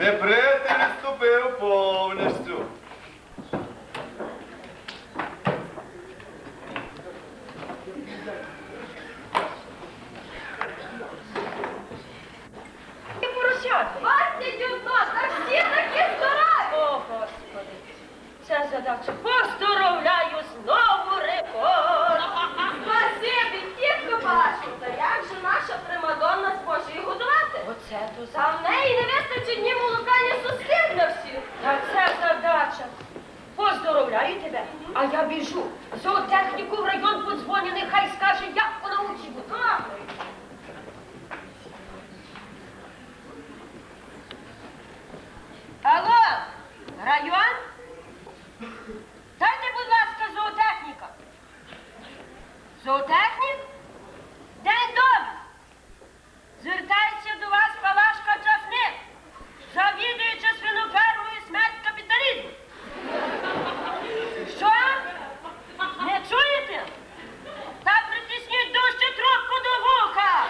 Неприятель відступив повністю. І поросяти. Двадцять та всі такі здорові! О, Господи, це задача. Біжу. Зоотехніку в район подзвоню, нехай скаже, як по науці буде. Алло, район? Дайте, будь ласка, зоотехніка. Зоотехнік? День добрий. Звертається до вас Палашка Часник, завідуюча свинофермою смерть капіталізму. Що? Не чуєте? Та притисніть дужче трубку до вуха.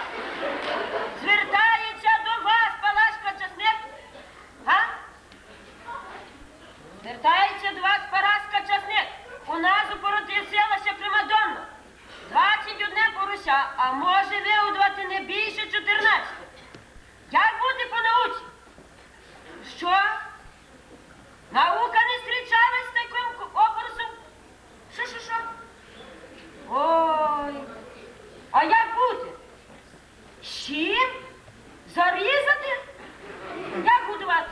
Звертається до вас Палашка Часник. Га? Звертається до вас Параска Часник. У нас упоротилася Примадонна. 21 порося, а може вигодувати не більше 14. Як бути по науці? Що? Наука не зустрічалась з таким ку- опоросом? Що, що, що? Ой. А як бути? З Чим? Зарізати? Як годувати?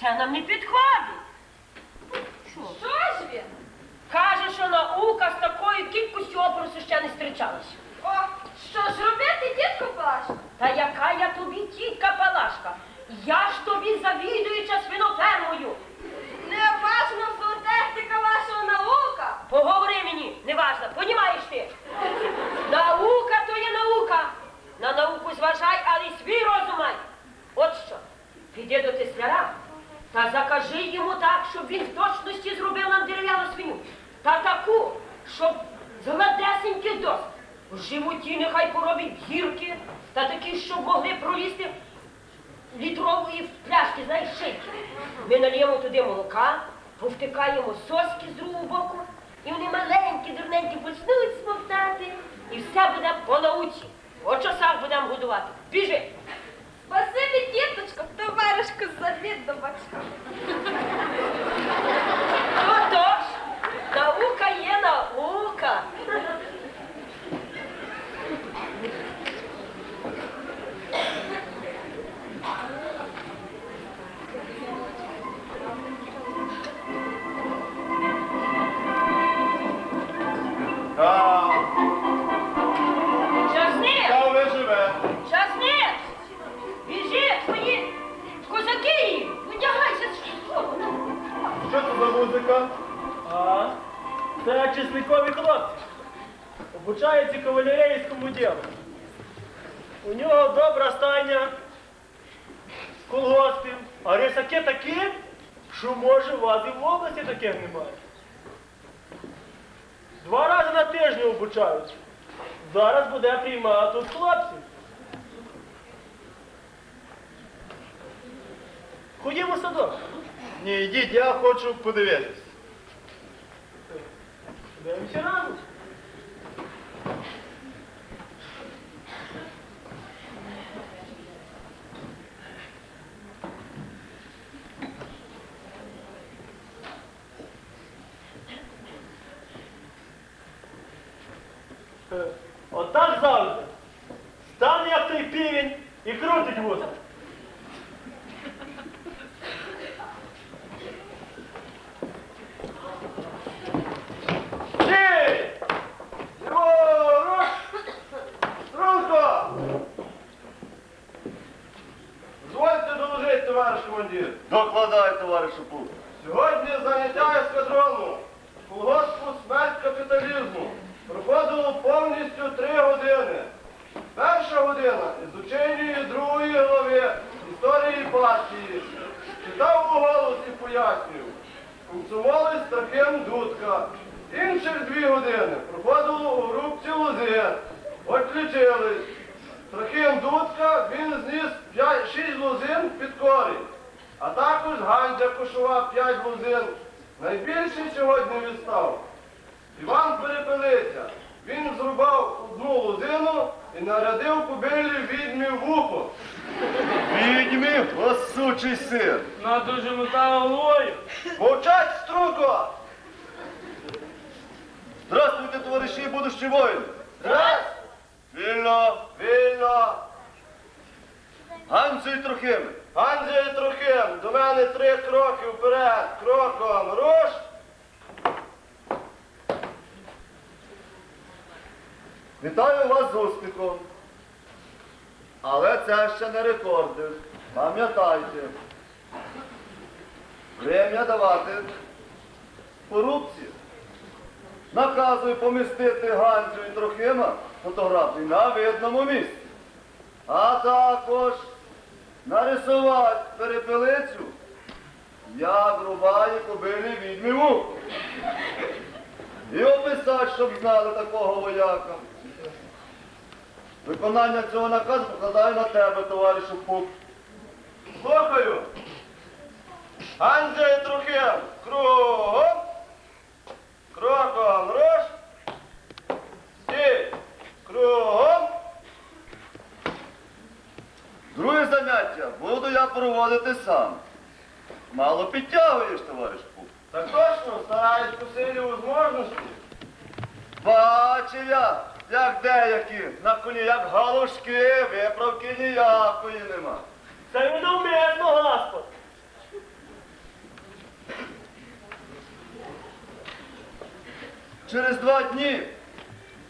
Це нам не підходить. Що? Що ж він? Каже, що наука з такою кількістю ще не зустрічалась. О, що ж робити, тітко бачу? Та яка я тобі тітка Палашка? Я ж тобі завідуюча свинофермою. Неважно зоотехніка вашого наука. Поговори мені, неважно, понімаєш ти? Наука то є наука. На науку зважай, але й свій розум май. От що, піди до тесляра та закажи йому так, щоб він в точності зробив нам дерев'яну свиню. Та таку, щоб з гладесеньких доск. В животі нехай поробить гірки, та такі, щоб могли пролізти літрової пляшки, знаєш, шийки. Ми нальємо туди молока, повтикаємо соски з другого боку, і вони маленькі, дурненькі почнуть смоктати, і все буде по науці. О часах будемо годувати. Біжи! Спасибі, тіточко, товаришку завід Так, Часник! та виживе. Часник! Біжи, твої козаки! Одягайся! Що це за музика? А, це чесникові хлопці. Обучаються кавалерійському ділу. У нього добра стайня колгоспів, а рисаки такі, що може влади в області таких немає. Два рази на тиждень обучаються. Зараз буде приймати тут хлопців. Ходімо в садок. Ні, йдіть, я хочу подивитись. Дивимося разом. Отак завжди. Стане як той півень і крутить вуса. Докладай, товаришу Пух. Сьогодні заняття ескадрону колгоспу смерть капіталізму проходило повністю три години. Перша година ізучення другої глави історії партії. Читав у голос і пояснював. Комсомолець Трохим Дудка. Інших дві години проходило у групці лози. От лічились. Трохим Дудка він зніс 6 лузин під корінь, а також Гандзя Кошова 5 лузин. Найбільший сьогодні відстав. Іван Перепелиця. Він зрубав одну лузину і нарядив кобилі відьмі в вухо. Відьмі, осучий син. На дуже мотала головою. Мовчать, струко! Здравствуйте, товариші, будущі воїни. Раз, Вільно. вільно! Ганцю і Трохими. Гандзя і Трохим, до мене три кроки вперед, кроком руш. Вітаю вас з успіхом. Але це ще не рекорди. Пам'ятайте. Премія давати корупції. Наказую помістити Ганцю і Трохима фотографії на видному місці. А також нарисувати перепелицю, як рубає кобилі відьмі вухо. І описати, щоб знали такого вояка. Виконання цього наказу покладаю на тебе, товаришу Пук. Слухаю. Гандзя і кругом. Кроком руш. Стій. Кругом. Друге заняття буду я проводити сам. Мало підтягуєш, товариш Пук. Так точно, стараюсь по силі возможності. Бачив я, як деякі, на коні, як галушки, виправки ніякої нема. Це він умісно, Господь. Через два дні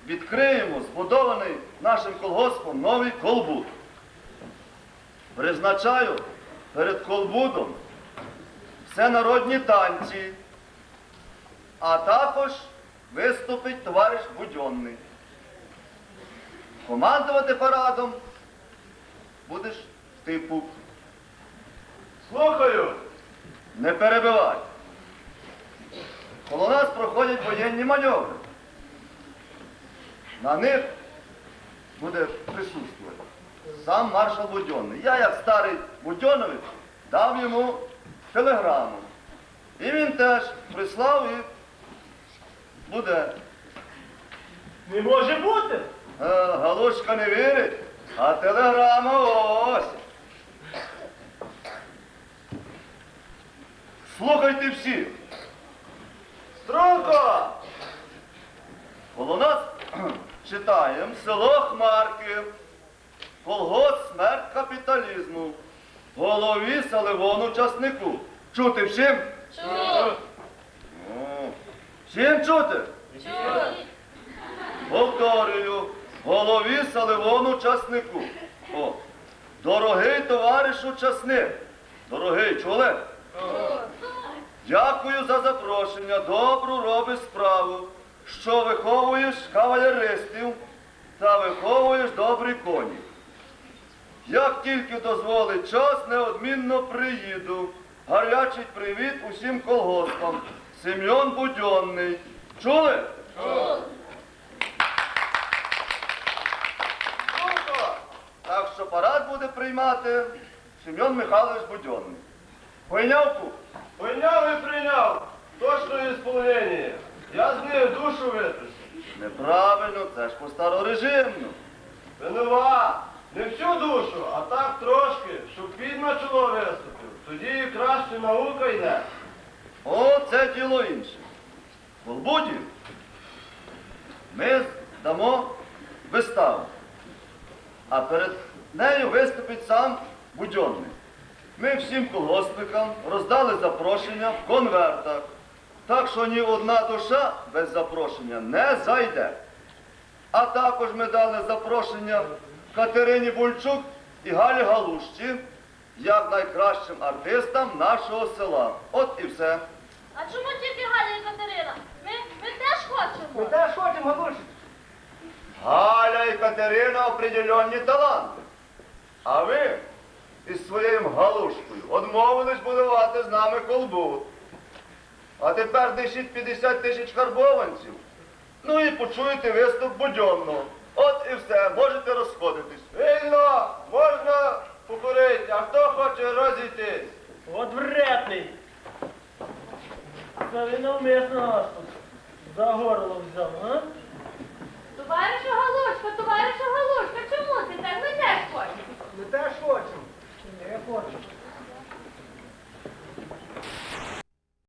відкриємо збудований нашим колгоспом новий колбуд. Призначаю перед колбудом всенародні танці, а також виступить товариш Будьонний. Командувати парадом будеш ти, Пук. Слухаю. Не перебивай. Коло нас проходять воєнні маневри. На них буде присутствувати сам маршал Будьонний. Я, як старий Будьонович, дав йому телеграму. І він теж прислав і буде. Не може бути. Е, Галушка не вірить, а телеграма ось. Слухайте всі. Струнко! Коло нас читаємо село Хмарки, колгосп смерть капіталізму, голові Саливону часнику. Чути всім? Чули? О, Всім чути? Чули? Повторюю, голові Саливону часнику. О, дорогий товаришу часник. Дорогий, чули? Дякую за запрошення. Добру робиш справу, що виховуєш кавалеристів та виховуєш добрі коні. Як тільки дозволить час, неодмінно приїду. Гарячий привіт усім колгоспам. Сем'йон Будьонний. Чули? Круто! Так що парад буде приймати Семен Михайлович Будьонний. Пойняв пух? Прийняв і прийняв. Точно ісполнення. Я з нею душу витрусив. Неправильно, це ж по старорежимну. Винова. Не всю душу, а так трошки, щоб під на чоло виступив. Тоді і краще наука йде. О, це діло інше. Волбуді ми дамо виставу, а перед нею виступить сам Будьонний. Ми всім колгоспникам роздали запрошення в конвертах, так що ні одна душа без запрошення не зайде. А також ми дали запрошення Катерині Бульчук і Галі Галущі як найкращим артистам нашого села. От і все. А чому тільки Галя і Катерина? Ми, ми теж хочемо. Ми теж хочемо, Галуш. Галя і Катерина определенні таланти. А ви із своєю галушкою одмовились будувати з нами колбу. А тепер дишіть 50 тисяч карбованців. Ну і почуєте виступ будьонного. От і все, можете розходитись. Вільно, можна покурити, а хто хоче розійтись? От вредний. Це він навмисно нас тут за горло взяв, а? Товаришу Галушко, товаришу Галушко, чому ти так? Ви не те ж хочемо. Не хочемо.